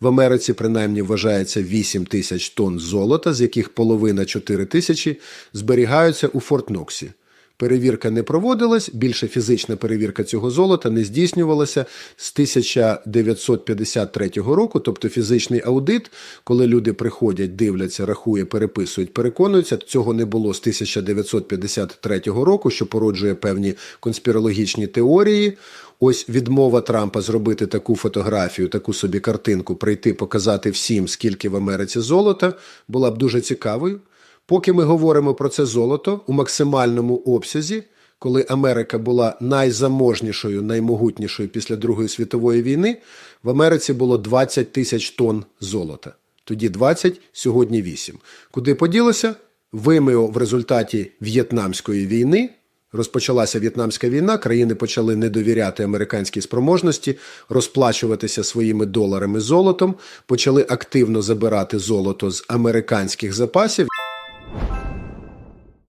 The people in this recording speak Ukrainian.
В Америці принаймні вважається 8 тисяч тонн золота, з яких половина 4 тисячі зберігаються у Форт Ноксі. Перевірка не проводилась, більше фізична перевірка цього золота не здійснювалася з 1953 року, тобто фізичний аудит, коли люди приходять, дивляться, рахує, переписують, переконуються. Цього не було з 1953 року, що породжує певні конспірологічні теорії. Ось відмова Трампа зробити таку фотографію, таку собі картинку, прийти показати всім, скільки в Америці золота, була б дуже цікавою. Поки ми говоримо про це золото у максимальному обсязі, коли Америка була найзаможнішою, наймогутнішою після Другої світової війни, в Америці було 20 тисяч тонн золота. Тоді 20, сьогодні 8. Куди поділося? ВМО в результаті В'єтнамської війни. Розпочалася В'єтнамська війна, країни почали не довіряти американській спроможності, розплачуватися своїми доларами золотом, почали активно забирати золото з американських запасів.